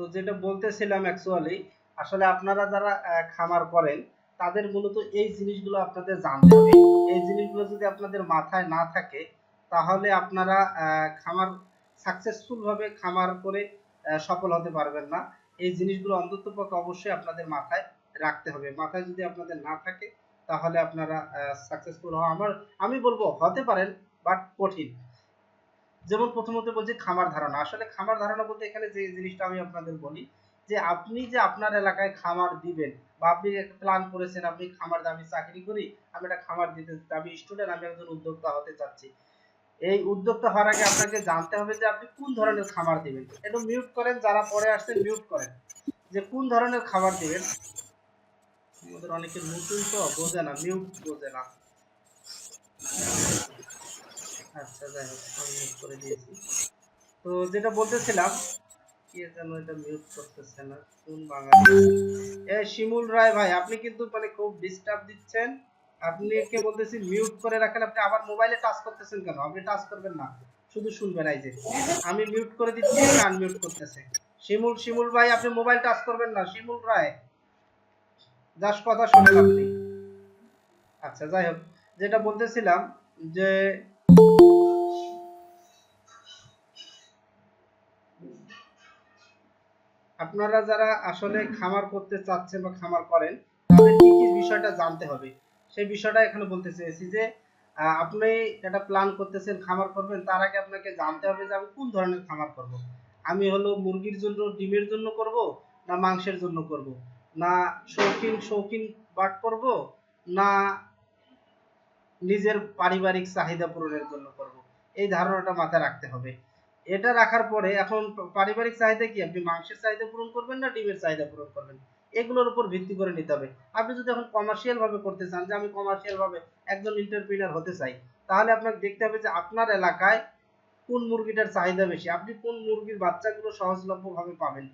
তো যেটা বলতেছিলাম অ্যাকচুয়ালি আসলে আপনারা যারা খামার করেন, তাদের মূলত এই জিনিসগুলো আপনাদের জানতে হবে। এই জিনিসগুলো যদি আপনাদের মাথায় না থাকে, তাহলে আপনারা খামার সাকসেসফুল ভাবে খামার করে সফল হতে পারবেন না। এই জিনিসগুলো অন্তত পক্ষে অবশ্যই আপনাদের মাথায় রাখতে হবে। মাথায় যদি আপনাদের না থাকে, তাহলে আপনারা সাকসেসফুল হওয়া আমার, আমি বলব হতে পারেন বাট কঠিন। যেমন প্রথমত বলছি খামার ধারণা। আসলে খামার ধারণা বলতে এখানে যে জিনিসটা আমি আপনাদের বলি, যে আপনি যে আপনার এলাকায় খামার দিবেন বা আপনি প্ল্যান করেছেন, আপনি খামার আমি চাকরি করি, আমি একটা খামার দিতে, আমি স্টুডেন্ট আমি একজন উদ্যোক্তা হতে চাচ্ছি। এই উদ্যোক্তা হওয়ার আগে আপনাকে জানতে হবে যে আপনি কোন ধরনের খামার দিবেন। একটু মিউট করেন, যারা পরে আসছেন মিউট করেন। যে কোন ধরনের খাবার দিবেন? আমাদের অনেকে নতুন তো, বোঝে না মিউট বোঝে না। আচ্ছা যাই হোক আমি মিউট করে দিয়েছি। তো যেটা বলতেছিলাম, কি যেন এটা মিউট করতেছে না, কোন বাঙালি? এ, শিমুল রায় ভাই, আপনি কিন্তু মানে খুব ডিস্টার্ব দিচ্ছেন। আপনি কে বলতেছি মিউট করে রাখেন। আপনি আবার মোবাইলে টাচ করতেছেন কেন? আপনি টাচ করবেন না। শুধু শুনবেন, এই যে, আমি মিউট করে দিচ্ছি আনমিউট করতেছে। শিমুল শিমুল ভাই, আপনি মোবাইল টাচ করবেন না, শিমুল রায়। জাস্ট কথা শুনেন আপনি। আচ্ছা যাই হোক, যেটা বলতেছিলাম যে আপনারা যারা আসলে খামার করতে চাচ্ছেন বা খামার করেন, তাদের কি কি বিষয়টা জানতে হবে? সেই বিষয়টা এখানে বলতে চেয়েছি যে আপনি একটা প্ল্যান করতেছেন খামার করবেন, তার আগে আপনাকে জানতে হবে যে আমি কোন ধরনের খামার করব? আমি হলো মুরগির জন্য, ডিমের জন্য করব না মাংসের জন্য করব? না শৌখিন শৌখিন বাট করব? না নিজের পারিবারিক চাহিদা পূরণের জন্য করব? এই ধারণাটা মাথায় রাখতে হবে। এটা রাখার পরে এখন পারিবারিক চাহিদা কি? আপনি মাংসের চাহিদা পূরণ করবেন না, ডিমের চাহিদা পূরণ করবেন? এগুলোর উপর ভিত্তি করে নিতে হবে। আপনি যদি এখন কমার্শিয়াল ভাবে করতে চান, যে আমি কমার্শিয়াল ভাবে একজন এন্টারপ্রিনার হতে চাই, তাহলে আপনাকে দেখতে হবে যে আপনার এলাকায় কোন মুরগিটার চাহিদা বেশি? আপনি কোন মুরগির বাচ্চাগুলো সহজলভ্য ভাবে পাবেন?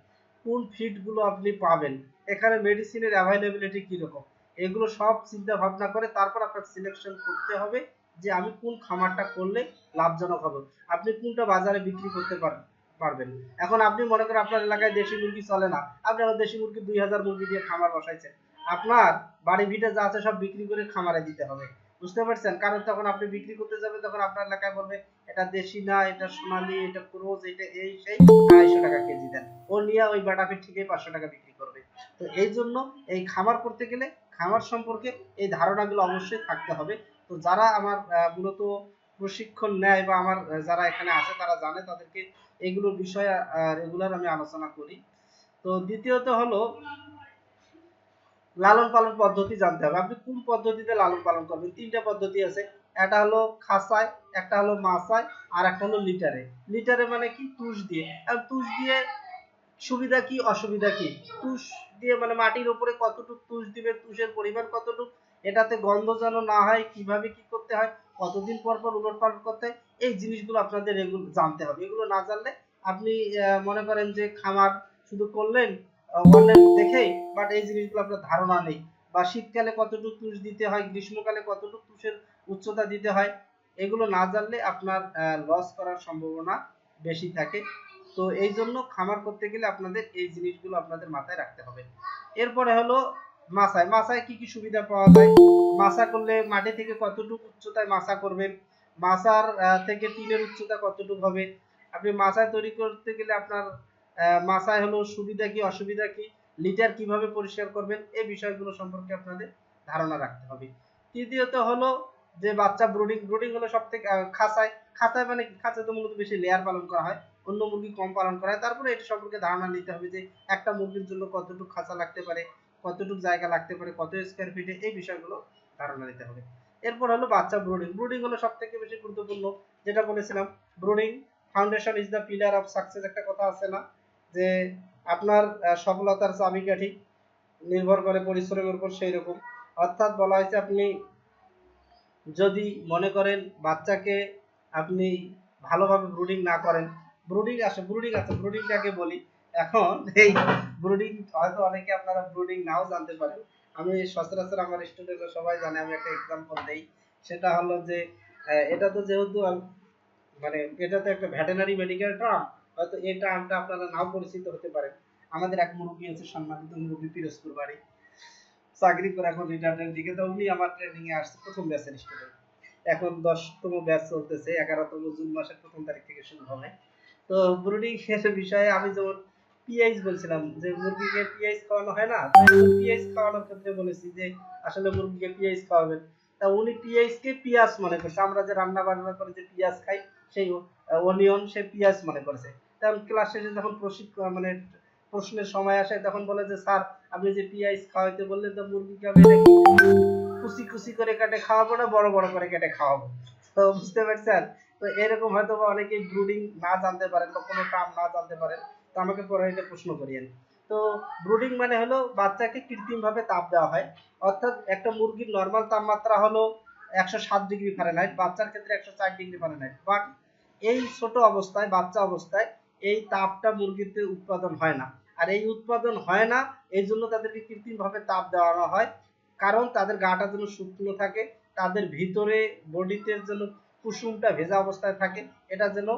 কোন ফিডগুলো আপনি পাবেন? এখানে মেডিসিনের অ্যাভেলেবিলিটি কীরকম? এগুলো সব চিন্তা ভাবনা করে তারপর আপনাকে সিলেকশন করতে হবে। যে আমি কোন খামারটা করলে লাভজনক হবে? আপনি কোনটা বাজারে বিক্রি করতে পারবেন পারবেন? এখন আপনি মনে করেন আপনার এলাকায় দেশি মুরগি চলে না। আপনি এখন দেশি মুরগি দুই হাজার মুরগি দিয়ে খামার বসাইছেন। আপনার বাড়ি ভিটে যা আছে সব বিক্রি করে খামারে দিতে হবে। বুঝতে পারছেন? কারণ তখন আপনি বিক্রি করতে যাবেন, তখন আপনার এলাকায় বলবে, এটা দেশি না, এটা সোনালি, এটা ক্রোজ, এটা এই, সেই। আড়াইশো টাকা কেজি দেন। ও নিয়ে ওই বাটাফিট ঠিকই পাঁচশো টাকা বিক্রি করবে। তো এই জন্য এই খামার করতে গেলে খামার সম্পর্কে এই ধারণাগুলো অবশ্যই থাকতে হবে। তো যারা আমার মূলত প্রশিক্ষণ নেয় বা আমার যারা এখানে আছে তারা জানে, তাদেরকে এগুলোর বিষয়ে রেগুলার আমি আলোচনা করি। তো দ্বিতীয়ত হলো লালন পালন পদ্ধতি জানতে হবে। আপনি কোন পদ্ধতিতে লালন পালন করবেন? তিনটা পদ্ধতি আছে। একটা হলো খাসায়, একটা হলো মাছায় আর একটা হলো লিটারে। লিটারে মানে কি? তুষ দিয়ে। আর তুষ দিয়ে সুবিধা কি, অসুবিধা কি? তুষ দিয়ে মানে মাটির উপরে কতটুকু তুষ দিবে, তুষের পরিমাণ কতটুকু? এটাতে গন্ধ যেন না হয়, কীভাবে কি করতে হয়, কতদিন পর পর উলট পালট করতে হয়, এই জিনিসগুলো আপনাদের এগুলো জানতে হবে। এগুলো না জানলে আপনি মনে করেন যে খামার শুধু করলেন অনলাইন দেখেই বাট এই জিনিসগুলো আপনার ধারণা নেই। বা শীতকালে কতটুকু তুষ দিতে হয়, গ্রীষ্মকালে কতটুকু তুষের উচ্চতা দিতে হয়, এগুলো না জানলে আপনার লস করার সম্ভাবনা বেশি থাকে। তো এই জন্য খামার করতে গেলে আপনাদের এই জিনিসগুলো আপনাদের মাথায় রাখতে হবে। এরপরে হলো মাছায় মাছায় কি কি সুবিধা পাওয়া যায়? মাছা করলে মাটি থেকে কতটুকু উচ্চতায় মাছা করবেন? মাছার থেকে টিনের উচ্চতা কতটুকু হবে? আপনি মাছায় তৈরি করতে গেলে আপনার মাছায় হলো সুবিধা কি, অসুবিধা কি? লিটার কীভাবে পরিষ্কার করবেন? এই বিষয়গুলো সম্পর্কে আপনাদের ধারণা রাখতে হবে। তৃতীয়ত হলো যে বাচ্চা ব্রুডিং ব্রুডিং হলো সব থেকে খাঁচায় খাঁচায় মানে? খাঁচায় তো মূলত বেশি লেয়ার পালন করা হয়, অন্য মুরগি কম পালন করা হয়। তারপরে এটা সম্পর্কে ধারণা নিতে হবে যে একটা মুরগির জন্য কতটুকু খাঁচা লাগতে পারে কতটুকু জায়গা লাগতে পারে, কত স্কোয়ার ফিটে এই বিষয়গুলো ধারণা নিতে হবে। এরপর হলো বাচ্চা ব্রুডিং ব্রুডিং হলো সব থেকে বেশি গুরুত্বপূর্ণ। যেটা বলেছিলাম brooding foundation is the pillar of success একটা কথা আছে না, যে আপনার সফলতার চাবিকাঠি নির্ভর করে পরিশ্রমের উপর সেই রকম। অর্থাৎ বলা হয়েছে আপনি যদি মনে করেন বাচ্চাকে আপনি ভালোভাবে ব্রুডিং না করেন ব্রুডিং আসে ব্রুডিং আছে ব্রুডিংটাকে বলি। এখন এই ব্রুডিং হয়তো অনেকে আপনারা ব্রুডিং নাও জানতে পারেন। আমি সচরাচর আমার স্টুডেন্টরা সবাই জানে, আমি একটা এক্সাম্পল দেই। সেটা হলো যে এটা তো যেহেতু মানে এটা তো একটা ভেটেনারি মেডিকেল টার্ম হয়তো এই টার্মটা আপনারা নাও পরিচিত হতে পারেন। আমাদের এক মুরব্বী আছে, সম্মানিত মুরব্বী পিরোজপুর বাড়ি। চাকরি করে এখন রিটায়ার্ডের দিকে, তো উনি আমার ট্রেনিং এ আসছে, প্রথম ব্যাচের স্টুডেন্ট এখন দশতম ব্যাচ চলতেছে, এগারোতম জুন মাসের প্রথম তারিখ থেকে শুরু হবে তো ব্রুডিং এর বিষয়ে আমি যেমন পিএইচ বলছিলাম, যে মুরগিকে পিএইচ খাওয়ানো হয় না? পিএইচ খাওয়ানোর ক্ষেত্রে বলেছি যে, আসলে মুরগিকে পিএইচ খাওয়াবেন। তা উনি পিএইচ কে পিয়াজ মনে করছে। আমরা যে রান্না বান্না করে যে পিয়াজ খাই, সেই অনিয়ন সে পিয়াজ মনে করেছে। তখন ক্লাস শেষে যখন প্রশিক্ষণ মানে প্রশ্নের সময় আসে, তখন বলে যে, স্যার, আপনি যে পিয়াজ খাওয়াইতে বললেন, তো মুরগিকে আমি কুচি কুচি করে কেটে খাওয়াবো না, বড় বড় করে কেটে খাওয়াবো? তো বুঝতে পারছেন? তো এরকম হয়তো বা অনেকেই ব্রুডিং না জানতে পারেন বা কোনো টার্ম না জানতে পারেন। তো আমাকে পরে প্রশ্ন করিয়েন। তো ব্রুডিং মানে হলো বাচ্চাকে কৃত্রিম ভাবে তাপ দেওয়া হয়। অর্থাৎ একটা মুরগির নর্মাল তাপমাত্রা হলো একশো সাত ডিগ্রি ফারেনহাইট বাচ্চার ক্ষেত্রে একশো চার ডিগ্রি ফারেনহাইট বাট এই ছোট অবস্থায়, বাচ্চা অবস্থায় এই তাপটা মুরগিতে উৎপাদন হয় না। আর এই উৎপাদন হয় না, এই জন্য তাদেরকে কৃত্রিম ভাবে তাপ দেওয়ানো হয়। কারণ তাদের গাটা যেন শুকনো থাকে, তাদের ভিতরে বডিতে যেন কুসুমটা ভেজা অবস্থায় থাকে, এটা যেন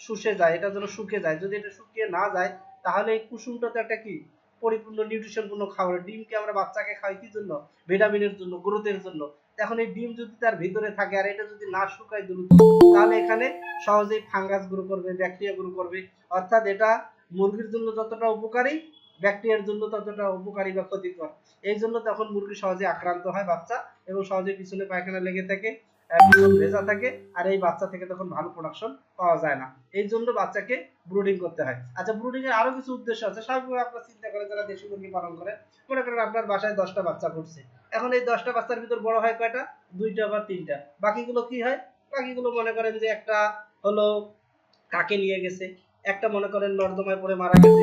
শুষে যায়, এটা যেন শুকে যায়। যদি এটা শুকিয়ে না যায়, তাহলে এই কুসুমটা তো একটা কি? পরিপূর্ণ নিউট্রিশনপূর্ণ খাবার। ডিমকে আমরা বাচ্চাকে খাই কি জন্য? ভিটামিনের জন্য গ্রোথের জন্য। এখন এই ডিম যদি তার ভিতরে থাকে আর এটা যদি না শুকায় দ্রুত, তাহলে এখানে সহজেই ফাঙ্গাস গ্রো করবে ব্যাকটেরিয়া গ্রো করবে। অর্থাৎ এটা মুরগির জন্য যতটা উপকারী ব্যাকটেরিয়ার জন্য ততটা উপকারী বা ক্ষতিকর। এই জন্য তখন মুরগি সহজে আক্রান্ত হয় বাচ্চা এবং সহজে পিছনে পায়খানা লেগে থাকে। ভেজা থাকে আর এই বাচ্চা থেকে তখন ভালো প্রোডাকশন পাওয়া যায় না। এই জন্য বাচ্চাকে ব্রুডিং করতে হয়। আচ্ছা ব্রুডিং এর আরও কিছু উদ্দেশ্য আছে। স্বাভাবিকভাবে আপনারা চিন্তা করেন যারা দেশি মুরগি পালন করে। মনে করেন আপনার বাসায় দশটা বাচ্চা ফুটছে এখন এই দশটা বাচ্চার ভিতর বড় হয় কয়টা? দুইটা বা তিনটা। বাকিগুলো কি হয়? বাকিগুলো মনে করেন যে একটা হলো কাকে নিয়ে গেছে, একটা মনে করেন নর্দমায় পড়ে মারা গেছে,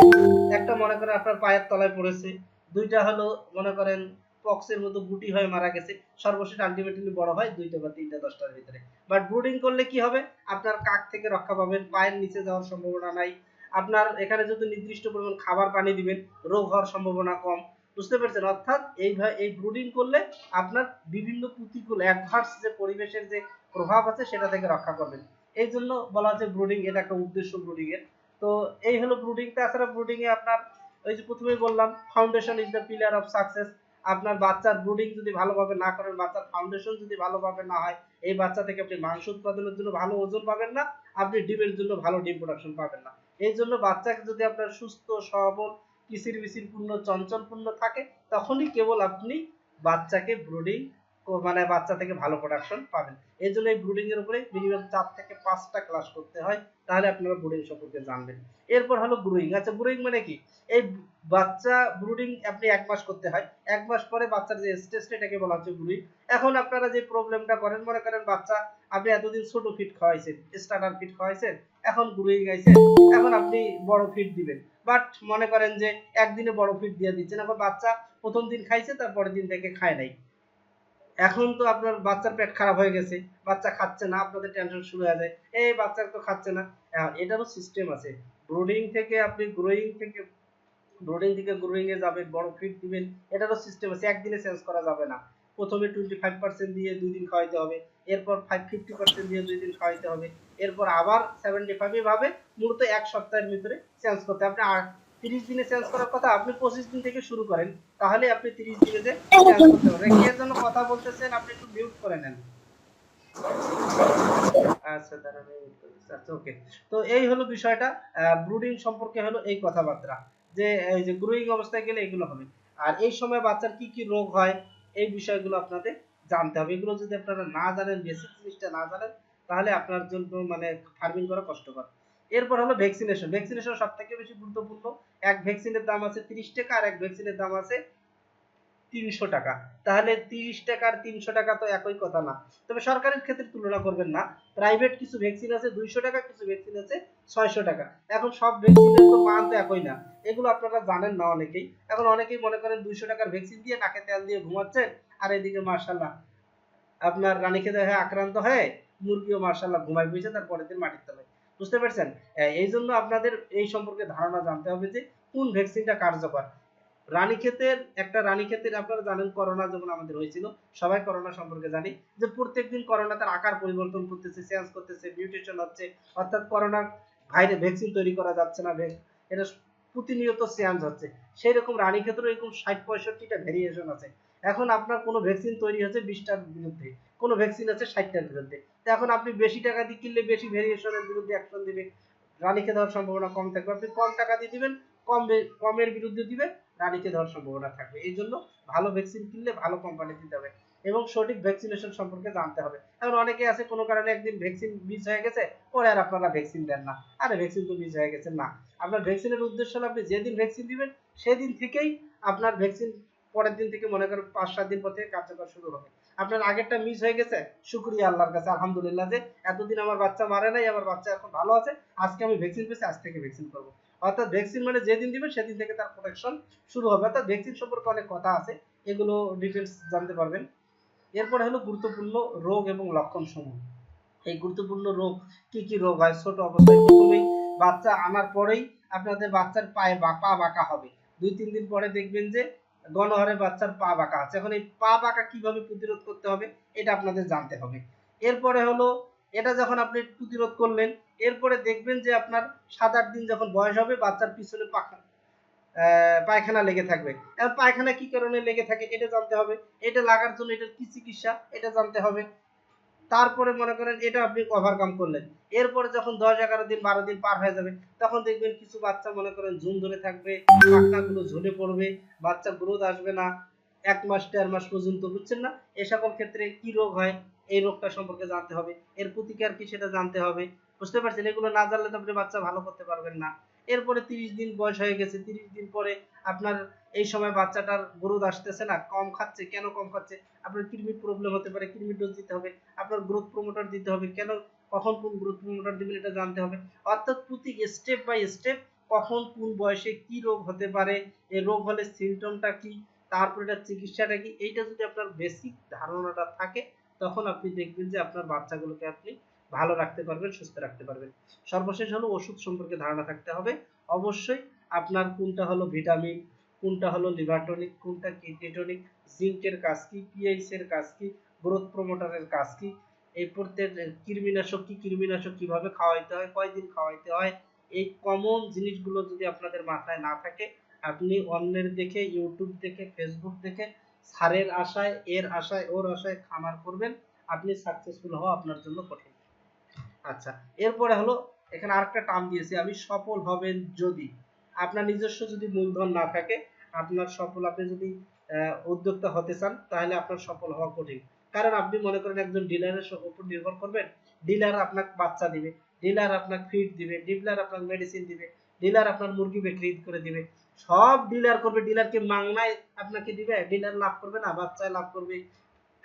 একটা মনে করেন আপনার পায়ের তলায় পড়েছে, দুইটা হলো মনে করেন পক্সের মতো গুটি হয়ে মারা গেছে। সর্বশেষ আলটিমেটলি বড় হয় দুইটা বা তিনটা, দশটার ভিতরে। বাট ব্রুডিং করলে কি হবে? আপনার কাক থেকে রক্ষা পাবেন, পায়ের নিচে যাওয়ার সম্ভাবনা নাই। আপনার এখানে যদি নির্দিষ্ট পরিমাণ খাবার পানি দিবেন, রোগ হওয়ার সম্ভাবনা কম। বুঝতে পেরেছেন? অর্থাৎ এই এই ব্রুডিং করলে আপনার বিভিন্ন প্রতিকূল অ্যাডভার্স যে পরিবেশের যে প্রভাব আছে, সেটা থেকে রক্ষা করবেন এই জন্য বলা হচ্ছে ব্রুডিং এটা একটা উদ্দেশ্য ব্রুডিং এর। তো এই হলো ব্রুডিং তাছাড়া ব্রুডিং এ আপনার ওই যে প্রথমেই বললাম foundation is the pillar of success আপনার বাচ্চার ব্রুডিং যদি ভালোভাবে না করেন, বাচ্চার ফাউন্ডেশন যদি ভালোভাবে না হয়, এই বাচ্চা থেকে আপনি মাংস উৎপাদনের জন্য ভালো ওজন পাবেন না, আপনি ডিমের জন্য ভালো ডিম প্রোডাকশন পাবেন না। এই জন্য বাচ্চাকে যদি আপনার সুস্থ, সবল কিসির বিসির পূর্ণ, চঞ্চল পূর্ণ থাকে, তখনই কেবল আপনি বাচ্চাকে ব্রুডিং মানে বাচ্চা থেকে ভালো প্রোডাকশন পাবেন। এই জন্য এই ব্রুডিং এর উপরে মিনিমাম চার থেকে পাঁচটা ক্লাস করতে হয়, তাহলে আপনারা ব্রুডিং সম্পর্কে জানবেন। এরপর হলো ব্রুইং আচ্ছা ব্রুইং মানে কি? এই বাচ্চা ব্রুডিং আপনি এক মাস করতে হয়। এক মাস পরে বাচ্চার যে স্টেজ এটাকে বলা হচ্ছে ব্রুইং এখন আপনারা যে প্রবলেমটা করেন, মনে করেন বাচ্চা আপনি এতদিন ছোট ফিট খাওয়াইছেন স্টার্টার ফিট খাওয়াইছেন, এখন ব্রুইং আইছেন এখন আপনি বড় ফিট দিবেন। বাট মনে করেন যে একদিনে বড় ফিট দিয়ে দিচ্ছেন এখন বাচ্চা প্রথম দিন খাইছে, তারপরের দিন থেকে খায় নাই। এখন তো আপনার বাচ্চার পেট খারাপ হয়ে গেছে, বাচ্চা খাচ্ছে না, আপনাদের টেনশন শুরু হয়ে যায়। এই বাচ্চা তো খাচ্ছে না। এটারও সিস্টেম আছে। ব্রুডিং থেকে আপনি গ্রোয়িং থেকে ব্রোডিং থেকে গ্রোয়িং এ যাবেন, বড় ফিট দিবেন, এটারও সিস্টেম আছে। একদিনে চেঞ্জ করা যাবে না। প্রথমে টোয়েন্টি ফাইভ পার্সেন্ট দিয়ে দুই দিন খাওয়াইতে হবে, এরপর ফাইভ ফিফটি পার্সেন্ট দিয়ে দুই দিন খাওয়াইতে হবে, এরপর আবার সেভেন্টি ফাইভ এভাবে মূলত এক সপ্তাহের ভিতরে চেঞ্জ করতে আপনি তিরিশ দিনে চেঞ্জ করার কথা আপনি পঁচিশ দিন থেকে শুরু করেন তাহলে আপনি তিরিশ দিনে যে চেঞ্জ করতে পারবেন। কে জন্য কথা বলতেছেন আপনি একটু মিউট করে নেন। আচ্ছা দাঁড়ান আচ্ছা ওকে তো এই হলো বিষয়টা। ব্রুডিং সম্পর্কে হলো এই কথাবার্তা যে এই যে গ্রোয়িং অবস্থায় গেলে এগুলো হবে। আর এই সময় বাচ্চার কি কি রোগ হয় এই বিষয়গুলো আপনাদের জানতে হবে। এগুলো যদি আপনারা না জানেন বেসিক জিনিসটা না জানেন তাহলে আপনার জন্য মানে ফার্মিং করা কষ্টকর। এরপর হলো ভ্যাকসিনেশন ভ্যাকসিনেশন সব থেকে বেশি গুরুত্বপূর্ণ। এক ভ্যাকসিনের দাম আছে তিরিশ টাকা, আর এক ভ্যাকসিনের দাম আছে তিনশো টাকা। তাহলে তিরিশ টাকার তিনশো টাকা তো একই কথা না। তবে সরকারের ক্ষেত্রে তুলনা করবেন না। প্রাইভেট কিছু ভ্যাকসিন আছে দুইশো টাকা, কিছু ভ্যাকসিন আছে ছয়শো টাকা। এখন সব ভ্যাকসিনের তো মান তো একই না। এগুলো আপনারা জানেন না অনেকেই। এখন অনেকেই মনে করেন দুইশো টাকার ভ্যাকসিন দিয়ে নাকে তেল দিয়ে ঘুমাচ্ছেন, আর এদিকে মার্শাল্লাহ আপনার রানীক্ষেতে হয়ে আক্রান্ত হয়ে মুরগিও মার্শাল্লাহ ঘুমাই বসে তার পরের দিন মাটির তলায়। বুঝতে পারছেন? এই জন্য আপনাদের এই সম্পর্কে ধারণা জানতে হবে যে কোন ভ্যাকসিনটা কার্যকর। রানীক্ষেতের, একটা রানীক্ষেতের আপনারা জানেন করোনা যখন আমাদের হয়েছিল, সবাই করোনা সম্পর্কে জানি, যে প্রত্যেকদিন করোনা তার আকার পরিবর্তন করতেছে চেঞ্জ করতেছে মিউটেশন হচ্ছে, অর্থাৎ করোনার ভাইরে ভ্যাকসিন তৈরি করা যাচ্ছে না এটা প্রতিনিয়ত চেঞ্জ হচ্ছে। সেই রকম রানী ক্ষেত্রে এরকম ষাট পঁয়ষট্টিটা ভেরিয়েশন আছে। এখন আপনার কোনো ভ্যাকসিন তৈরি হচ্ছে বিশটার বিরুদ্ধে, কোনো ভ্যাকসিন আছে ষাটটার বিরুদ্ধে। তো এখন আপনি বেশি টাকা দিয়ে কিনলে বেশি ভেরিয়েশনের বিরুদ্ধে অ্যাকশন দিবে রানীকে দেওয়ার সম্ভাবনা কম থাকবে। আপনি কম টাকা দিয়ে দিবেন, কম কমের বিরুদ্ধে দিবেন রানীকে দেওয়ার সম্ভাবনা থাকবে। এই জন্য ভালো ভ্যাকসিন কিনলে ভালো কোম্পানি দিতে হবে এবং সঠিক ভ্যাকসিনেশন সম্পর্কে জানতে হবে। এখন অনেকে আছে, কোনো কারণে একদিন ভ্যাকসিন মিস হয়ে গেছে, পরে আর আপনারা ভ্যাকসিন দেন না। আরে ভ্যাকসিন তো মিস হয়ে গেছে, না। আপনার ভ্যাকসিনের উদ্দেশ্য হলো আপনি যেদিন ভ্যাকসিন দিবেন, সেদিন থেকেই আপনার ভ্যাকসিন পরের দিন থেকে মনে করেন পাঁচ সাত দিন পর থেকে কার্যকর শুরু হবে। আপনার আগেরটা মিস হয়ে গেছে, শুক্রিয়া আল্লাহর কাছে, আলহামদুলিল্লাহ যে এতদিন আমার বাচ্চা মারে নাই, আমার বাচ্চা এখন ভালো আছে, আজকে আমি ভ্যাকসিন পেয়েছি, আজ থেকে ভ্যাকসিন করব। অর্থাৎ ভ্যাকসিন মানে যেদিন দিবেন, সেদিন থেকে তার প্রোটেকশন শুরু হবে। অর্থাৎ ভ্যাকসিন সম্পর্কে অনেক কথা আছে, এগুলো ডিটেলস জানতে পারবেন। এরপরে হলো গুরুত্বপূর্ণ রোগ এবং লক্ষণ সমূহ এই গুরুত্বপূর্ণ রোগ কি কি রোগ হয়? ছোট অবস্থায় প্রথমেই বাচ্চা আনার পরেই আপনাদের বাচ্চার পায়ে বা পা বাঁকা হবে। দুই তিন দিন পরে দেখবেন যে গণহারে বাচ্চার পা বাঁকা আছে। এখন এই পা বাঁকা কীভাবে প্রতিরোধ করতে হবে, এটা আপনাদের জানতে হবে। এরপরে হলো, এটা যখন আপনি প্রতিরোধ করলেন, এরপরে দেখবেন যে আপনার সাত আট দিন যখন বয়স হবে, বাচ্চার পিছনে পাখা পায়খানা লেগে থাকবে। পায়খানা কি কারণে লেগে থাকে, এটা জানতে হবে। এটা লাগার জন্য এটার কি চিকিৎসা, এটা জানতে হবে। তারপরে মনে করেন এটা আপনি ওভারকাম করলেন। এরপরে যখন দশ এগারো দিন, বারো দিন পার হয়ে যাবে, তখন দেখবেন কিছু বাচ্চা মনে করেন ঝুম ধরে থাকবে, পাখনাগুলো ঝুলে পড়বে, বাচ্চা গ্রোথ আসবে না, এক মাস, দেড় মাস পর্যন্ত, বুঝছেন না? এ সকল ক্ষেত্রে কি রোগ হয়, এই রোগটা সম্পর্কে জানতে হবে। এর প্রতিকার কি সেটা জানতে হবে, বুঝতে পারছেন? এগুলো না জানলে তো আপনি বাচ্চা ভালো করতে পারবেন না। এরপরে তিরিশ দিন বয়স হয়ে গেছে, তিরিশ দিন পরে আপনার এই সময় বাচ্চাটার গ্রোথ আসতেছে না, কম খাচ্ছে, কেন কম খাচ্ছে? আপনার কৃমির প্রবলেম হতে পারে কৃমির ডোজ দিতে হবে, আপনার গ্রোথ প্রমোটার দিতে হবে, কেন, কখন কোন গ্রোথ প্রমোটার দিবেন এটা জানতে হবে। অর্থাৎ প্রতি স্টেপ বাই স্টেপ কখন কোন বয়সে কি রোগ হতে পারে, এই রোগ হলে সিমটমটা কি, তারপরে এটার চিকিৎসাটা কি, এইটা যদি আপনার বেসিক ধারণাটা থাকে, তখন আপনি দেখবেন যে আপনার বাচ্চাগুলোকে আপনি ভালো রাখতে পারবেন, সুস্থ রাখতে পারবেন। সর্বশেষ হলো ওষুধ সম্পর্কে ধারণা থাকতে হবে। অবশ্যই আপনার কোনটা হলো ভিটামিন, কোনটা হলো লিভার টনিক কোনটা কিডনি টনিক জিঙ্কের কাজ কি, পিএইচ এর কাজ কি, গ্রোথ প্রমোটারের কাজ কি, এই প্রত্যেক কৃমিনাশক কি, কৃমিনাশক কীভাবে খাওয়াইতে হয়, কয়দিন খাওয়াইতে হয়, এই কমন জিনিসগুলো যদি আপনাদের মাথায় না থাকে, আপনি অন্যের দেখে, ইউটিউব দেখে, ফেসবুক দেখে সারের আশায়, এর আশায়, ওর আশায় খামার করবেন, আপনি সাকসেসফুল হওয়া আপনার জন্য কঠিন। আচ্ছা এরপরে হলো, এখানে আরেকটা টার্ম দিয়েছি আমি, সফল হবেন যদি। আপনার নিজস্ব যদি মূলধন না থাকে, আপনার সফল, আপনি যদি উদ্যোক্তা হতে চান, তাহলে আপনার সফল হওয়া কঠিন। কারণ আপনি মনে করেন একজন ডিলারের উপর নির্ভর করবেন ডিলার আপনাকে বাচ্চা দিবে ডিলার আপনাকে ফিড দিবে ডিলার আপনাকে মেডিসিন দিবে ডিলার আপনার মুরগি বিক্রি করে দিবে। সব ডিলার করবে ডিলারকে মাংনায় আপনাকে দিবে ডিলার লাভ করবে না, বাচ্চায় লাভ করবে।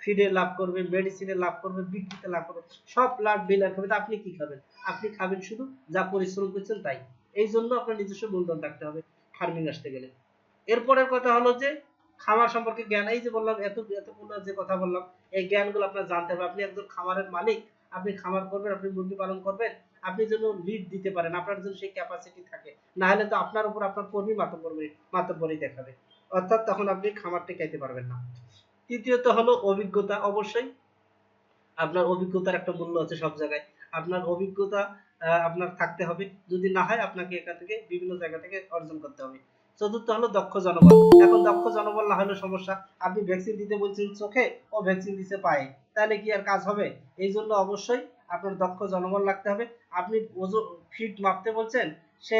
ফিডে লাভ করবে মেডিসিনে লাভ করবে, বিক্রিতে লাভ করবে, সব লাভ করবে তা আপনি কি খাবেন? আপনি খাবেন শুধু যা পরিশ্রম করছেন তাই। এই জন্য আপনার নিজস্ব মূলধন থাকতে হবে ফার্মিং আসতে গেলে। এরপরের কথা হলো যে খামার সম্পর্কে জ্ঞান, এই যে বললাম, এত, এতগুলো যে কথা বললাম, এই জ্ঞানগুলো আপনার জানতে হবে। আপনি একজন খামারের মালিক, আপনি খামার করবেন, আপনি মুরগি পালন করবেন, আপনি যেন লিড দিতে পারেন, আপনার জন্য সেই ক্যাপাসিটি থাকে। না হলে তো আপনার উপর আপনার কর্মী মাতব্বরি মাতব্বরি দেখাবে। অর্থাৎ তখন আপনি খামার টেকাইতে পারবেন না। তৃতীয়ত হলো অভিজ্ঞতা অবশ্যই। আপনার অভিজ্ঞতার একটা মূল্য আছে সব জায়গায়। আপনার অভিজ্ঞতা আপনার থাকতে হবে। যদি না হয়, আপনাকে এখান থেকে বিভিন্ন জায়গা থেকে অর্জন করতে হবে। চতুর্থ হলো দক্ষ জনবল। এখন দক্ষ জনবল না হলে সমস্যা। আপনি ভ্যাকসিন দিতে বলছেন চোখে, ও ভ্যাকসিন দিতে পায়ে। তাহলে কি আর কাজ হবে? এই জন্য অবশ্যই আপনার দক্ষ জনবল রাখতে হবে। আপনি ওজন ফিট মাপতে বলছেন, সে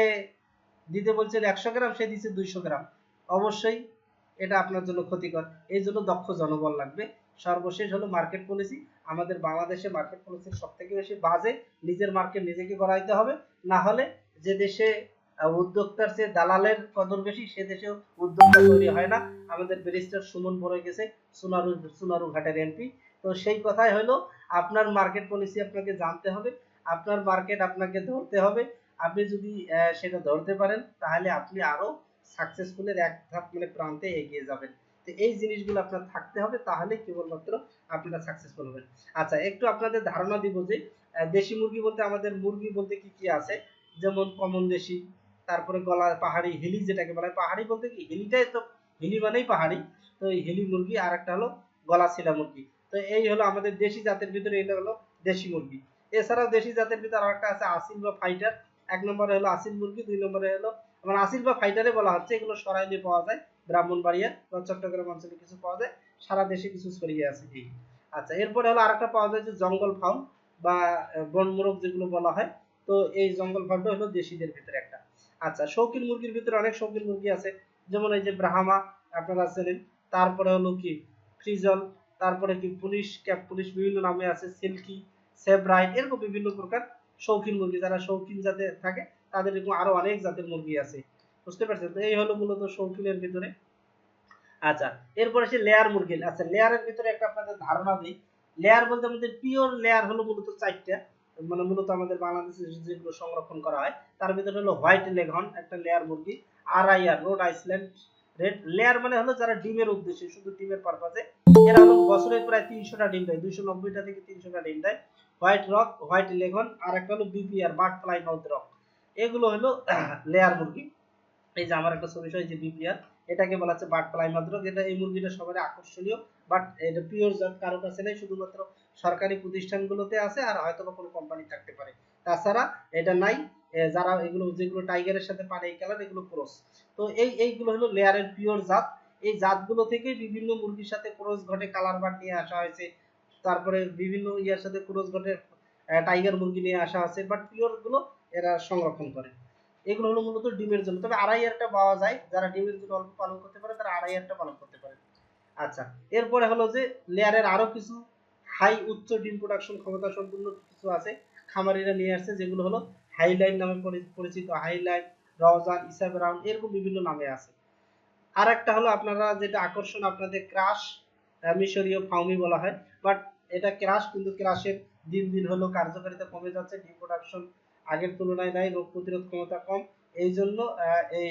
দিতে বলছেন একশো গ্রাম, সে দিচ্ছে দুইশো গ্রাম। অবশ্যই এটা আপনার জন্য ক্ষতিকর। এই জন্য দক্ষ জনবল লাগবে। সর্বশেষ হলো মার্কেট পলিসি আমাদের বাংলাদেশে মার্কেট পলিসির সব থেকে বেশি বাজে। নিজের মার্কেট নিজেকে করাইতে হবে। না হলে যে দেশে উদ্যোক্তার চেয়ে দালালের কদর বেশি, সে দেশেও উদ্যোক্তা তৈরি হয় না। আমাদের ব্যারিস্টার সুমন পড়ে গেছে, সোনারু সোনারু ঘাটের এমপি তো সেই কথাই হলো, আপনার মার্কেট পলিসি আপনাকে জানতে হবে। আপনার মার্কেট আপনাকে ধরতে হবে। আপনি যদি সেটা ধরতে পারেন, তাহলে আপনি আরও সাকসেসফুলের এক ধাপ মানে প্রান্তে এগিয়ে যাবেন। তো এই জিনিসগুলো আপনার থাকতে হবে, তাহলে কেবলমাত্র আপনারা সাকসেসফুল হবেন। আচ্ছা একটু আপনাদের ধারণা দিব যে দেশি মুরগি বলতে আমাদের মুরগি বলতে কি কি আছে? যেমন কমন দেশি, তারপরে গলা পাহাড়ি, হিলি যেটাকে বলা হয় পাহাড়ি বলতে কি? হিলিটাই তো, হিলি মানেই পাহাড়ি। তো এই হিলি মুরগি আর একটা হলো গলা ছিলা মুরগি। তো এই হলো আমাদের দেশি জাতের ভিতরে, এটা হলো দেশি মুরগি। এছাড়াও দেশি জাতের ভিতরে আরেকটা আছে আসিল বা ফাইটার। এক নম্বরে হলো আসিল মুরগি, দুই নম্বরে হলো মানে আসিল বা ফাইটারে বলা হচ্ছে, এগুলো সরাইলে পাওয়া যায়, ব্রাহ্মণবাড়িয়া বা চট্টগ্রাম অঞ্চলে কিছু পাওয়া যায়, সারা দেশে কিছু ছড়িয়ে আছে এই। আচ্ছা এরপরে হলো আরেকটা পাওয়া যায় যে জঙ্গল ফাউল বা বনমোরগ যেগুলো বলা হয়, তো এই জঙ্গল ফাউলটা হলো দেশিদের ভিতরে একটা। আচ্ছা শৌখিন মুরগির ভিতরে অনেক শৌখিন মুরগি আছে, যেমন এই যে ব্রাহ্মা, আপনারা চেনেন, তারপরে হলো কি, ফ্রিজল, তারপরে কি পুলিশ ক্যাপ পুলিশ বিভিন্ন নামে আছে, সিল্কি, সেব্রাইট, এরকম বিভিন্ন প্রকার শৌখিন মুরগি, যারা শৌখিন জাতে থাকে তাদের এরকম আরও অনেক জাতের মুরগি আছে। বুঝতে পারছেন? তো এই হলো মূলত শৌখিনের ভিতরে। আচ্ছা এরপরে সে লেয়ার মুরগি আচ্ছা লেয়ারের ভিতরে একটা আপনাদের ধারণা দিই। লেয়ার বলতে আমাদের পিওর লেয়ার হলো মূলত চারটা। মানে মূলত আমাদের বাংলাদেশে যেগুলো সংরক্ষণ করা হয়, তার ভিতরে হলো হোয়াইট লেগন একটা লেয়ার মুরগি আর IR Rhode Island Red layer মানে হলো যারা ডিমের উদ্দেশ্যে, শুধু ডিমের পারপাজে এরা হলো বছরে প্রায় তিনশোটা ডিম দেয়, দুইশো নব্বইটা থেকে তিনশোটা ডিম দেয়। হোয়াইট রক হোয়াইট লেগন আর একটা হলো BPR barred Plymouth rock এগুলো হলো লেয়ার মুরগি। এই যে আমার একটা ছবি যে বিপিআর এটাকে বলা হচ্ছে বার্ড ফ্লাই মাউথ রক এটা এই মুরগিটা সবার আকর্ষণীয় বাট এটা পিওর জাত কারও কাছে নেই, শুধুমাত্র সরকারি প্রতিষ্ঠানগুলোতে আছে আর হয়তো বা কোনো কোম্পানি থাকতে পারে। তাছাড়া এটা নাই যারা এগুলো, যেগুলো টাইগারের সাথে পারে এই কালার এগুলো ক্রস তো এই, এইগুলো হলো লেয়ারের পিওর জাত। এই জাতগুলো থেকে বিভিন্ন মুরগির সাথে ক্রস ঘটে কালার বাট নিয়ে আসা হয়েছে। তারপরে বিভিন্ন ইয়ার সাথে ক্রস ঘটে টাইগার মুরগি নিয়ে আসা হয়েছে বাট পিওরগুলো এরা সংরক্ষণ করে। এগুলো হলো মূলত ডিমের জন্য। তবে আড়াই হাজারটা পাওয়া যায় যারা ডিমের জন্য অল্প পালন করতে পারে, তারা আড়াই হাজারটা পালন করতে পারে। আচ্ছা এরপরে হলো যে লেয়ারের আরও কিছু হাই উচ্চ ডিম প্রোডাকশন ক্ষমতা সম্পূর্ণ কিছু আছে খামারিরা নিয়ে আসছে, যেগুলো হলো হাইলাইন নামে পরি- পরিচিত হাইলাইন রওজান ইসা ব্রাউন এরকম বিভিন্ন নামে আছে। আর একটা হলো আপনারা যেটা আকর্ষণ, আপনাদের ক্রাশ মিশরীয় ফাউমি বলা হয়। বাট এটা ক্রাশ কিন্তু ক্রাশের দিন দিন হলো কার্যকারিতা কমে যাচ্ছে, ডিম প্রোডাকশন আগের তুলনায় নাই রোগ প্রতিরোধ ক্ষমতা কম। এই জন্য এই,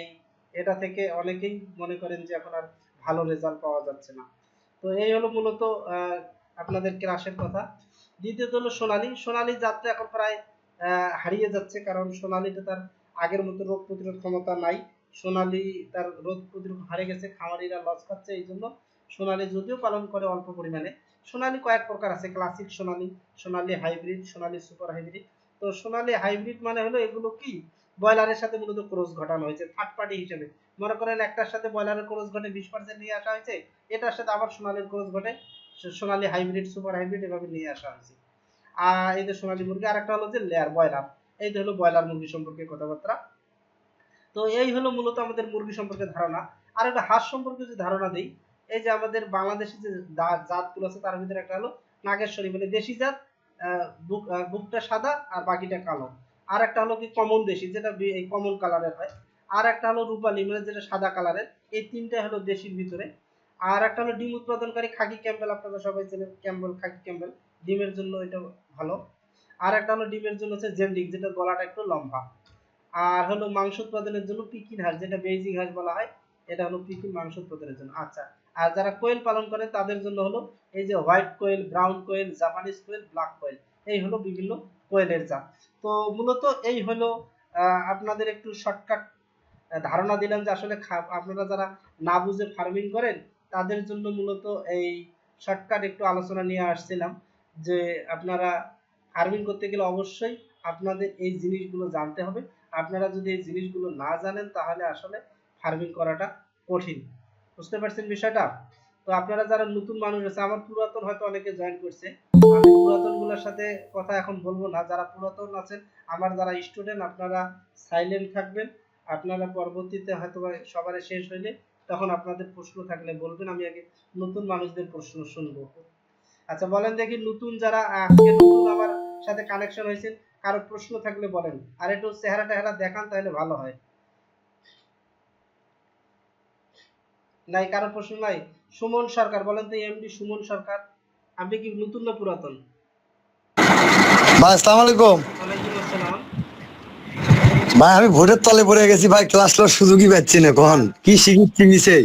এটা থেকে অনেকেই মনে করেন যে এখন আর ভালো রেজাল্ট পাওয়া যাচ্ছে না। তো এই হলো মূলত আপনাদের ক্রাশের কথা। দ্বিতীয়ত হলো সোনালী। সোনালী যাত্রা এখন প্রায় হারিয়ে যাচ্ছে কারণ সোনালীতে তার আগের মতো রোগ প্রতিরোধ ক্ষমতা নাই। সোনালী তার রোগ প্রতিরোধ হারে গেছে, খামারিরা লস খাচ্ছে, এই জন্য সোনালী যদিও পালন করে অল্প পরিমাণে। সোনালী কয়েক প্রকার আছে classic Sonali Sonali hybrid Sonali super hybrid তো সোনালী হাইব্রিড মানে হলো এগুলো কি? ব্রয়লারের সাথে মূলত ক্রস ঘটানো হয়েছে থার্ড পার্টি হিসেবে। মনে করেন একটার সাথে ব্রয়লারের ক্রস ঘটে বিশ পার্সেন্ট নিয়ে আসা হয়েছে, এটার সাথে আবার সোনালীর ক্রস ঘটে সোনালী হাইব্রিড, সুপার হাইব্রিড এভাবে নিয়ে আসা হয়েছে। আর এই যে সোনালী মুরগি আর একটা হলো যে লেয়ার ব্রয়লার, এই যে হলো ব্রয়লার মুরগি সম্পর্কে কথাবার্তা। তো এই হলো মূলত আমাদের মুরগি সম্পর্কে ধারণা। আর একটা হাঁস সম্পর্কে যদি ধারণা দিই, এই যে আমাদের বাংলাদেশে যে জাতগুলো আছে, তার ভিতরে একটা হলো নাগেশ্বরী মানে দেশি জাত বুকটা সাদা আর বাকিটা কালো। আর একটা হলো কি কমন দেশি, যেটা এই কমন কালারের হয়। আর একটা হলো রূপালি মানে যেটা সাদা কালারের। এই তিনটা হলো দেশির ভিতরে। আর একটা হলো ডিম উৎপাদনকারী খাকি ক্যাম্বেল আপনারা সবাই চেনেন ক্যাম্বেল খাকি ক্যাম্বেল ডিমের জন্য এটা ভালো। আর একটা হলো ডিমের জন্য হচ্ছে জেন্ডিক যেটা গলাটা একটু লম্বা। আর হলো মাংস উৎপাদনের জন্য পিকিন হাঁস, যেটা বেজিং হাঁস বলা হয়, এটা হলো পিকিন মাংস উৎপাদনের জন্য। আচ্ছা আর যারা কোয়েল পালন করে, তাদের জন্য হলো এই যে white quail, brown quail, Japanese quail, black quail, এই হলো বিভিন্ন কোয়েলের জাত। তো মূলত এই হলো আপনাদের একটু শর্টকাট ধারণা দিলাম যে আসলে আপনারা যারা না বুঝে ফার্মিং করেন, তাদের জন্য মূলত এই শর্টকাট একটু আলোচনা নিয়ে আসছিলাম যে আপনারা ফার্মিং করতে গেলে অবশ্যই আপনাদের এই জিনিসগুলো জানতে হবে। আপনারা যদি এই জিনিসগুলো না জানেন, তাহলে আসলে ফার্মিং করাটা কঠিন। বুঝতে পারছেন বিষয়টা? তো আপনারা যারা নতুন মানুষ আছে আমার পুরাতন হয়তো অনেকে জয়েন করছে। আমি পুরাতনগুলোর সাথে কথা এখন বলব না। যারা পুরাতন আছেন, আমার যারা স্টুডেন্ট আপনারা সাইলেন্ট থাকবেন। আপনারা পরবর্তীতে হয়তো সবার শেষ হইলে তখন আপনাদের প্রশ্ন থাকলে বলবেন। আমি আগে নতুন মানুষদের প্রশ্ন শুনব। আচ্ছা বলেন দেখি নতুন যারা আজকে নতুন আমার সাথে কানেকশন হয়েছেন কারও প্রশ্ন থাকলে বলেন। আর একটু চেহারা টেহারা দেখান, তাহলে ভালো হয়। নাই কারও প্রশ্ন নাই। সুমন সরকার বলেন তো এমডি সুমন সরকার আপনি কি নতুন না পুরাতন? ভাই আসসালামু আলাইকুম। ওয়ালাইকুম আসসালাম। ভাই আমি ভোটের তলে পড়ে গেছি ভাই ক্লাস ক্লাস সুযোগই পাচ্ছি না কখন কি শিখছি মিশে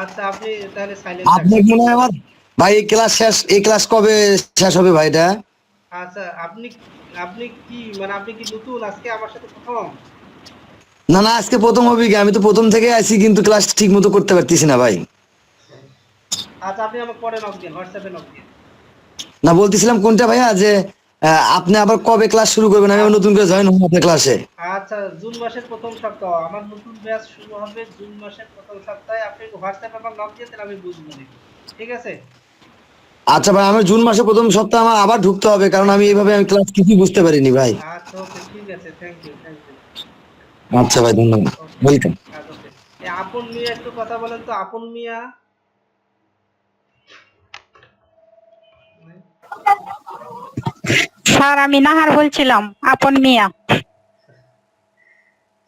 আচ্ছা আপনি তাহলে সাইলেন্ট আপনি মনে হয় আমার ভাই এই ক্লাস শেষ এই ক্লাস কবে শেষ হবে ভাই এটা? আচ্ছা আপনি আপনি কি মানে আপনি কি নতুন? আজকে আমার সাথে প্রথম না না আজকে প্রথম কি? আমি তো প্রথম থেকে আছি কিন্তু ক্লাস ঠিক মতো করতে পারতেছি না ভাই। আচ্ছা আপনি আমাকে পরে নক দিন হোয়াটসঅ্যাপে নক দিন। না বলতেছিলাম কোনটা ভাইয়া? যে আপনি আবার কবে ক্লাস শুরু করবেন? আমি নতুন করে জয়েন হব আপনার ক্লাসে আচ্ছা জুন মাসের প্রথম সপ্তাহ। আমার নতুন ব্যাচ শুরু হবে জুন মাসের প্রথম সপ্তাহে। আপনি হোয়াটসঅ্যাপে আমার নক দিয়ে আমি বুঝব ঠিক আছে? আচ্ছা ভাই আমি জুন মাসে প্রথম সপ্তাহে আমার আবার ঢুকতে হবে কারণ আমি এইভাবে আমি ক্লাস কিছুই বুঝতে পারিনি ভাই। আচ্ছা ওকে ঠিক আছে। থ্যাংক ইউ থ্যাংক ইউ আচ্ছা ভাই ধন্যবাদ। ওয়েলকাম আপন মিয়া একটু কথা বলেন তো আপন মিয়া। স্যার আমি নাহার বলছিলাম আপন মিয়া।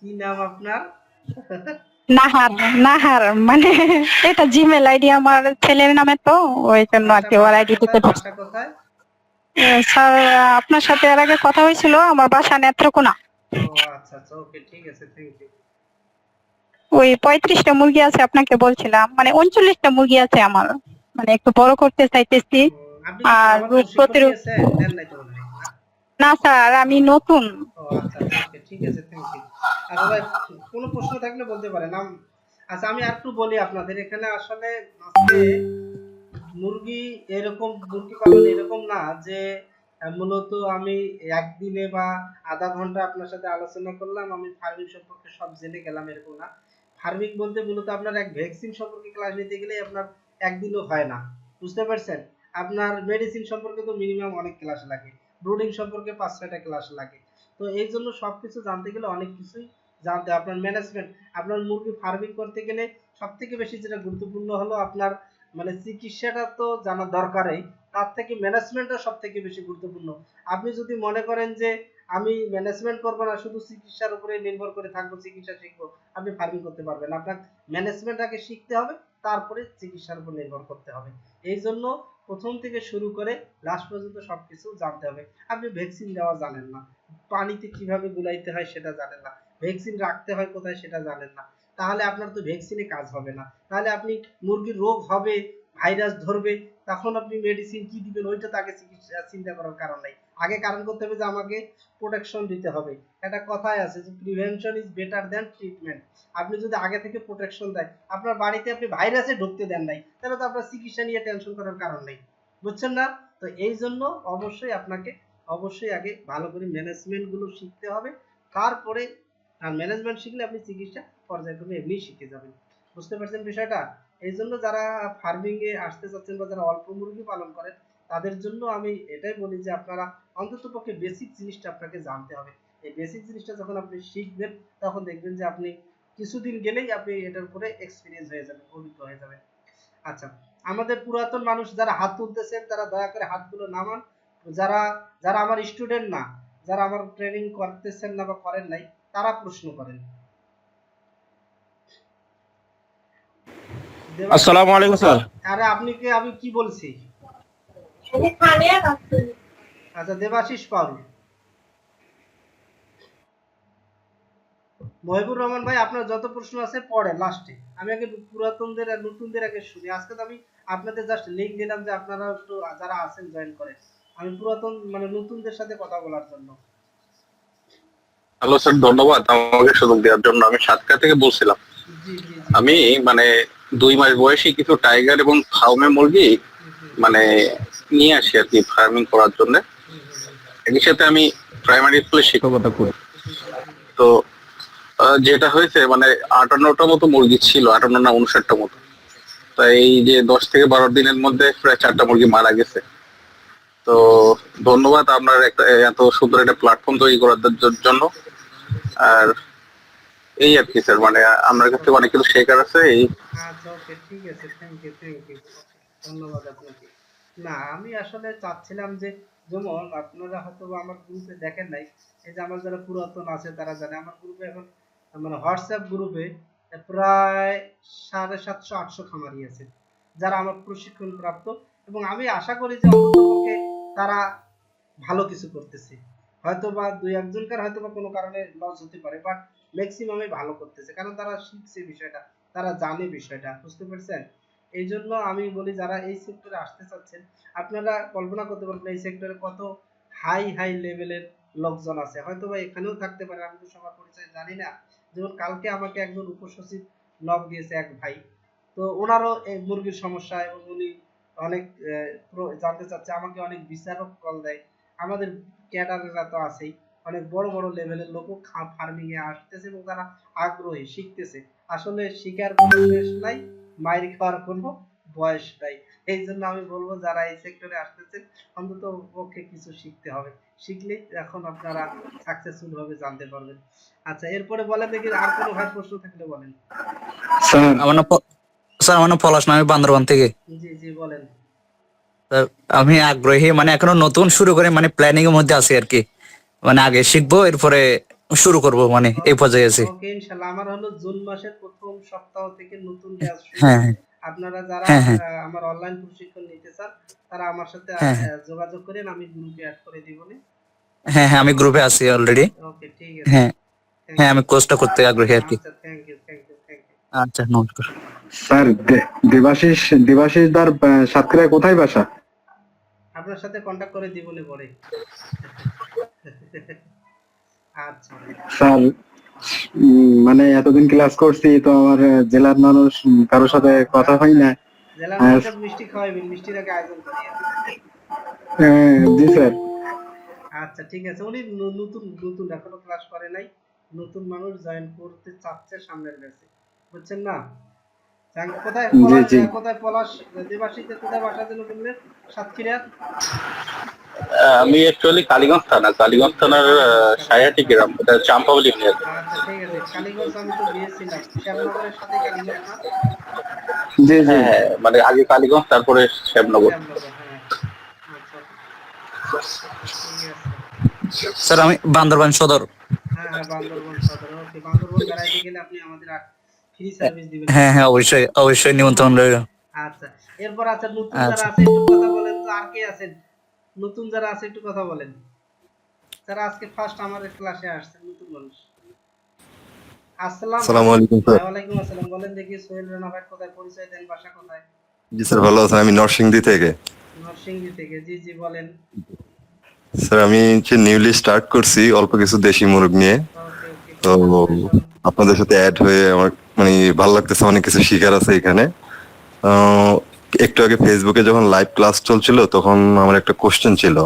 কি নাম আপনার? নাহার নাহার মানে এটা জিমেল আইডি আমার ছেলের নামে তো ওই জন্য আর কি ওর আইডি থেকে কোথায়? স্যার আপনার সাথে এর আগে কথা হয়েছিল আমার বাসা নেত্রকোনা। আচ্ছা আচ্ছা ওকে ঠিক আছে থ্যাংক ইউ ওই পঁয়ত্রিশটা মুরগি আছে আপনাকে বলছিলাম মানে উনচল্লিশটা মুরগি আছে আমার মানে একটু বড় করতে চাইতেছি। আর রোগ প্রতিরোধ- না? স্যার আমি নতুন। আচ্ছা okay, ঠিক আছে থ্যাংক ইউ কোনো প্রশ্ন থাকলে বলতে পারেন আচ্ছা আমি একটু বলি আপনাদের এখানে আসলে মুরগি এরকম মুরগি পালন এরকম না যে মূলত আমি একদিনে বা আধা ঘণ্টা আপনার সাথে আলোচনা করলাম। আমি ফার্মিং সম্পর্কে সব জেনে গেলাম, এরকম না। ফার্মিং বলতে মূলত আপনার এক ভ্যাকসিন সম্পর্কে ক্লাস নিতে গেলে আপনার একদিনও হয় না। বুঝতে পারছেন? আপনার মেডিসিন সম্পর্কে তো মিনিমাম অনেক ক্লাস লাগে। ব্রুডিং সম্পর্কে পাঁচ ছয়টা ক্লাস লাগে। তো এই জন্য সবকিছু জানতে গেলে অনেক কিছুই জানতে আপনার ম্যানেজমেন্ট আপনার মুরগি ফার্মিং করতে গেলে সব থেকে বেশি যেটা গুরুত্বপূর্ণ হলো আপনার মানে চিকিৎসাটা তো জানা দরকারই। তার থেকে ম্যানেজমেন্টটা সব থেকে বেশি গুরুত্বপূর্ণ। আপনি যদি মনে করেন যে আমি ম্যানেজমেন্ট করব না, শুধু চিকিৎসার উপরে নির্ভর করে থাকব, চিকিৎসা শিখব, আপনি ফার্মিং করতে পারবেন আপনার ম্যানেজমেন্ট আগে শিখতে হবে, তারপরে চিকিৎসার উপর নির্ভর করতে হবে। এই জন্য প্রথম থেকে শুরু করে লাস্ট পর্যন্ত সবকিছু জানতে হবে। আপনি ভ্যাকসিন দেওয়া জানেন না। পানিতে কীভাবে গুলাইতে হয় সেটা জানেন না। ভ্যাকসিন রাখতে হয় কোথায় সেটা জানেন না। তাহলে আপনার তো ভ্যাকসিনে কাজ হবে না। তাহলে আপনি মুরগির রোগ হবে ভাইরাস ধরবে তখন আপনি মেডিসিন কি দিবেন, ওইটা তো আগে চিকিৎসা চিন্তা করার কারণ নাই। আগে কারণ করতে হবে যে আমাকে প্রোটেকশন দিতে হবে। একটা কথাই আছে যে prevention is better than treatment আপনি যদি আগে থেকে প্রোটেকশন দেয় আপনার বাড়িতে আপনি ভাইরাসে ঢুকতে দেন নাই, তাহলে তো আপনার চিকিৎসা নিয়ে টেনশন করার কারণ নেই। বুঝছেন না? তো এই জন্য অবশ্যই আপনাকে, অবশ্যই আগে ভালো করে ম্যানেজমেন্টগুলো শিখতে হবে। তারপরে আর ম্যানেজমেন্ট শিখলে আপনি চিকিৎসা পর্যায়ক্রমে এমনি শিখে যাবেন। বুঝতে পারছেন বিষয়টা? এই জন্য যারা ফার্মিং এ আসতে চাচ্ছেন বা যারা অল্প মুরগি পালন করেন, তাদের জন্য আমি এটাই বলি যে আপনারা অন্তত পক্ষে বেসিক জিনিসটা আপনাকে জানতে হবে। এই বেসিক জিনিসটা যখন আপনি শিখবেন, তখন দেখবেন যে আপনি কিছুদিন গেলেই আপনি এটার উপরে এক্সপিরিয়েন্স হয়ে যাবেন, অভিজ্ঞ হয়ে যাবেন। আচ্ছা আমাদের পুরাতন মানুষ যারা হাত তুলতেছেন, তারা দয়া করে হাতগুলো নামান। যারা যারা আমার স্টুডেন্ট না, যারা আমার ট্রেনিং করতেছেন না বা করেন নাই, তারা প্রশ্ন করেন দেবা- আসসালামু আলাইকুম স্যার। আরে আপনি কে? আমি কি বলছি? আচ্ছা দেবাশিস পাল। মহিবুর রহমান ভাই আপনার যত প্রশ্ন আছে পড়ে লাস্টে আমি আগে পুরাতনদের আর নতুনদের আগে শুনি। আজকে তো আমি আপনাদের জাস্ট লিঙ্ক দিলাম যে আপনারা একটু যারা আছেন জয়েন করেন। আমি পুরাতন মানে নতুনদের সাথে কথা বলার জন্য। হ্যালো স্যার ধন্যবাদ আমাকে সুযোগ দেওয়ার জন্য। আমি সাতক্ষীরা থেকে বলছিলাম। জি জি জি। আমি মানে দুই মাস বয়সী কিছু টাইগার এবং ফার্মে মুরগি মানে নিয়ে আসি আর কি ফার্মিং করার জন্য। একই সাথে আমি প্রাইমারি স্কুলে শিক্ষকতা করি। তো যেটা হয়েছে মানে আটান্নটা মতো মুরগি ছিল, আটান্ন না উনষাটটা মতো। তো এই যে দশ থেকে বারো দিনের মধ্যে প্রায় চারটা মুরগি মারা গেছে। তো ধন্যবাদ আপনার একটা এত সুন্দর একটা প্ল্যাটফর্ম তৈরি করার জন্য। আর এই আর কি স্যার মানে আপনার কাছে অনেক কিছু শেখার আছে, এই আচ্ছা না, আমি আসলে চাচ্ছিলাম যে, যেমন আপনারা হয়তো আমার গ্রুপে দেখেন নাই, এই যে আমার যারা পুরাতন আছে, তারা জানে, আমার গ্রুপে এখন মানে হোয়াটসঅ্যাপ গ্রুপে প্রায় সাড়ে সাতশো, আটশো খামারি আছে, যারা আমার প্রশিক্ষণ প্রাপ্ত, এবং আমি আশা করি যে অন্ততপক্ষে তারা ভালো কিছু করতেছে। হয়তো বা দুই একজনকার হয়তো বা কোনো কারণে লস হতে পারে বাট ম্যাক্সিমামে ভালো করতেছে। কারণ তারা শিখছে বিষয়টা, তারা জানে বিষয়টা, বুঝতে পারছেন? এই জন্য আমি বলি, যারা এই সেক্টরে আসতে চাচ্ছেন, আপনারা কল্পনা করতে পারবেন এই সেক্টরে কত হাই হাই লেভেলের লোকজন আছে। হয়তো বা এখানেও থাকতে পারে, আমি তো সবার পরিচয় জানি না। যেমন কালকে আমাকে একজন উপসচিব নক দিয়েছে এক ভাই। তো ওনারও এই মুরগির সমস্যা এবং উনি অনেক জানতে চাচ্ছে, আমাকে অনেক বিচারক কল দেয়। আমাদের ক্যাডাররা তো আছেই। অনেক বড় বড় লেভেলের লোকও ফার্মিং এ আসতেছে এবং তারা আগ্রহী শিখতেছে। আসলে শিকার কোনো শেষ নাই মাইর খাওয়ার কোনো বয়স নাই। এই জন্য আমি বলব যারা এই সেক্টরে আসতেছেন অন্তত পক্ষে কিছু শিখতে হবে। শিখলেই এখন আপনারা সাকসেসফুল ভাবে জানতে পারবেন। আচ্ছা এরপরে বলেন দেখি আর কোনো ভাই প্রশ্ন থাকলে বলেন। স্যার আমার নাম স্যার আমার নাম পলাশ না আমি বান্দরবান থেকে। জি জি বলেন। আমি আগ্রহী মানে এখনও নতুন শুরু করে মানে প্ল্যানিং এর মধ্যে আছি আর কি। মানে আগে শিখব এরপরে শুরু করব মানে এই পর্যায়ে আছি। ওকে ইনশাআল্লাহ আমার হলো জুন মাসের প্রথম সপ্তাহ থেকে নতুন ব্যাচ শুরু হ্যাঁ হ্যাঁ। আপনারা যারা হ্যাঁ, আমার অনলাইন প্রশিক্ষণ নিতে চান তারা আমার সাথে। যোগাযোগ করেন আমি গ্রুপে অ্যাড করে দিব হ্যাঁ? হ্যাঁ আমি গ্রুপে আছি অলরেডি ওকে ঠিক আছে। হ্যাঁ হ্যাঁ আমি কোর্সটা করতে আগ্রহী আর কি। আচ্ছা thank you thank you thank you আচ্ছা নমস্কার। স্যার দেবাশিস দেবাশিস দার আহ, কোথায় বাসা? আপনার সাথে কন্টাক্ট করে দিবনে পরে। স্যার মানে এতদিন ক্লাস করছি তো আমার জেলার মানুষ কারোর সাথে কথা হয় না। হ্যাঁ। মানুষের মিষ্টি খাওয়াবেন মিষ্টির আগে আয়োজন জি স্যার। আচ্ছা ঠিক আছে। উনি নতুন নতুন এখনও ক্লাস করে নাই। নতুন মানুষ জয়েন করতে চাচ্ছে সামনের ব্যাচে বুঝছেন না? কোথায় কোথায় পলাশ? দেবাশীতে কোথায় বাসা দিল বললেন? সাতক্ষীরা আমি অ্যাকচুয়ালি কালীগঞ্জ থানা কালীগঞ্জ থানার সায়াটি গ্রাম এটা চাম্পাবলি ইউনিয়ন জি জি। হ্যাঁ মানে আগে কালীগঞ্জ তারপরে শ্যামনগর। হ্যাঁ আচ্ছা স্যার আমি বান্দরবান সদর। হ্যাঁ হ্যাঁ বান্দরবন সদর। ওকে বান্দরবন বেড়াইতে গেলে আপনি আমাদের ফ্রি সার্ভিস দিবেন। হ্যাঁ হ্যাঁ অবশ্যই অবশ্যই নিমন্ত্রণ রইল। আচ্ছা এরপর আচ্ছা নতুন। যারা আছে একটু কথা বলেন তো আর কে আছেন? নতুন যারা আছে একটু কথা বলেন। যারা আজকে ফার্স্ট আমাদের ক্লাসে আসছেন নতুন মানুষ। আসসালামু আলাইকুম স্যার। ওয়ালাইকুম আসসালাম। বলেন দেখি সোহেল রানা ভাই কোথায় পরিচয় দেন বাসা কোথায়? জি স্যার ভালো আছেন। আমি নরসিংদী থেকে। নরসিংদী থেকে। জি জি বলেন। স্যার আমি যে নিউলি স্টার্ট করছি অল্প কিছু দেশি মুরগ নিয়ে। তো আপনাদের সাথে অ্যাড হয়ে আমার মানে ভালো লাগতেছে অনেক কিছু শিকার আছে এখানে। একটু আগে ফেসবুকে যখন লাইভ ক্লাস চলছিল তখন আমার একটা কোশ্চেন ছিল।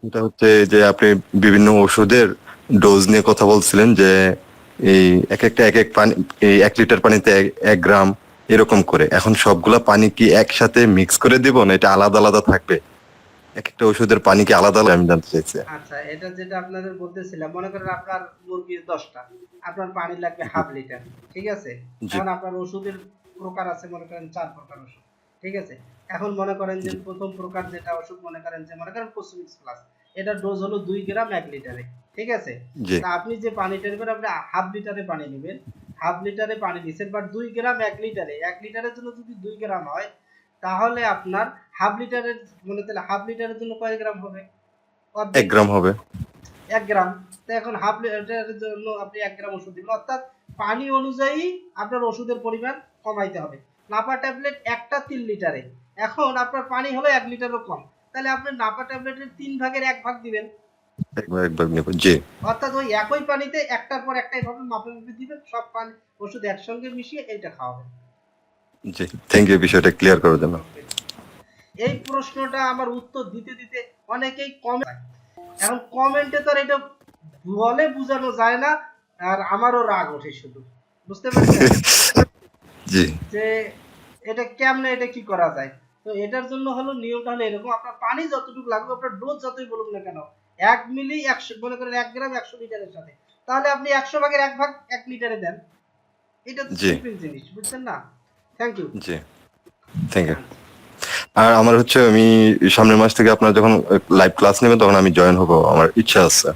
সেটা হচ্ছে যে আপনি বিভিন্ন ওষুধের ডোজ নিয়ে কথা বলছিলেন যে এই এক একটা এক এক পানি এই এক লিটার পানিতে এক- গ্রাম এরকম করে। এখন সবগুলা পানি কি একসাথে মিক্স করে দিব না এটা আলাদা আলাদা থাকবে? এক একটা ওষুধের পানি কি আলাদা আলাদা? আমি জানতে চাইছি। আচ্ছা এটা যেটা আপনাদের বলতেছিলাম মনে করেন আপনার মুরগি দশটা আপনার পানি লাগবে হাফ লিটার ঠিক আছে। এখন আপনার ওষুধের প্রকার আছে মনে করেন চার প্রকার ওষুধ ঠিক আছে? এখন মনে করেন যে প্রথম প্রকার যেটা ওষুধ মনে করেন যে মনে করেন কোসমিক্স প্লাস এটার ডোজ হলো দুই গ্রাম এক লিটারে ঠিক আছে? তা আপনি যে পানিটা নেবেন আপনি হাফ লিটারে পানি নেবেন হাফ লিটারে পানি দিচ্ছেন বাট দুই গ্রাম এক লিটারে এক লিটারের জন্য যদি দুই গ্রাম হয় তাহলে আপনার হাফ লিটারের মানে তাহলে হাফ লিটারের জন্য কয় গ্রাম হবে? এক গ্রাম হবে। এক গ্রাম। তো এখন হাফ লিটারের জন্য আপনি এক গ্রাম ওষুধ দিবেন অর্থাৎ পানি অনুযায়ী আপনার ওষুধের পরিমাণ কমাইতে হবে। নাপা ট্যাবলেট একটা তিন লিটারে। এখন আপনার পানি হলো এক লিটারও কম। তাহলে আপনি নাপা ট্যাবলেটের তিন ভাগের এক ভাগ দিবেন। অর্থাৎ ওই একই পানিতে একটার পর মাপে মাপে দিবেন সব পানি ওষুধ একসঙ্গে মিশিয়ে এইটা খাওয়াবেন। জি থ্যাংক ইউ বিষয়টা ক্লিয়ার করার জন্য এই প্রশ্নটা আমার উত্তর দিতে দিতে অনেকেই কমে এখন কমেন্টে তো আর এটা বলে বোঝানো যায় না আর আমারও রাগ ওঠে শুধু। বুঝতে পারছেন? জি। যে এটা কেমনে এটা কি করা যায়? তো এটার জন্য হলো নিয়মটা হলো এরকম আপনার পানি যতটুকু লাগবে আপনার ডোজ যতই বলুন না কেন এক মিলি একশো মনে করেন এক গ্রাম একশো লিটারের সাথে তাহলে আপনি একশো ভাগের এক ভাগ এক লিটারে দেন। এটা তো সিম্পল জিনিস বুঝছেন না? থ্যাংক ইউ জি। থ্যাংক ইউ আর আমার হচ্ছে আমি সামনের মাস থেকে আপনার যখন লাইভ ক্লাস নেবেন তখন আমি জয়েন হব আমার ইচ্ছা আছে।